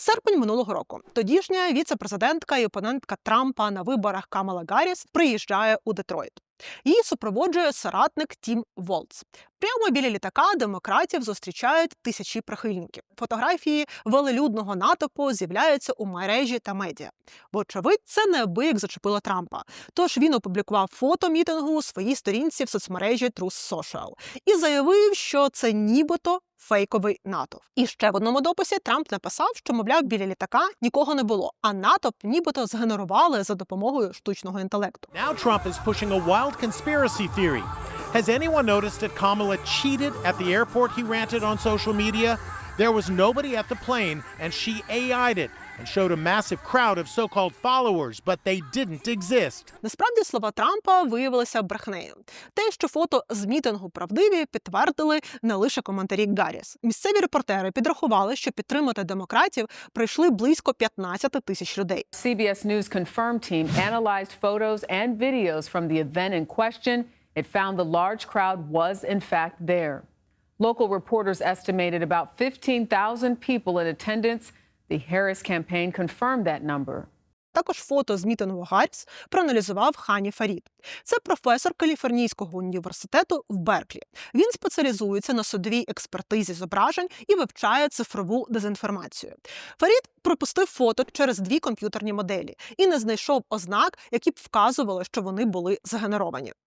Серпень минулого року. Тодішня віце-президентка і опонентка Трампа на виборах Камала Гарріс приїжджає у Детройт. Її супроводжує соратник Тім Волц. Прямо біля літака демократів зустрічають тисячі прихильників. Фотографії велелюдного натовпу з'являються у мережі та медіа. Вочевидь, це неабияк зачепило Трампа. Тож він опублікував фото мітингу у своїй сторінці в соцмережі Truth Social і заявив, що це нібито фейковий натовп. І ще в одному дописі Трамп написав, що мовляв біля літака нікого не було, а натовп нібито згенерували за допомогою штучного інтелекту. Now Trump is pushing a wild conspiracy theory. Has anyone noticed that Kamala cheated at the airport he ranted on social media? There was nobody at the plane, and she AI'd it and showed a massive crowd of so called followers, but they didn't exist. Насправді слова Трампа виявилися брехнею. Те, що фото з мітингу правдиві, підтвердили не лише коментарі Гарріс. Місцеві репортери підрахували, що підтримати демократів прийшли близько 15 тисяч людей. CBS News confirmed team analyzed photos and videos from the event in question. It found the large crowd was, in fact, there. Local reporters estimated about 15,000 people in attendance. The Harris campaign confirmed that number. Також фото з мітингу Гарріс проаналізував Хані Фарід. Це професор Каліфорнійського університету в Берклі. Він спеціалізується на судовій експертизі зображень і вивчає цифрову дезінформацію. Фарід пропустив фото через дві комп'ютерні моделі і не знайшов ознак, які б вказували, що вони були згенеровані.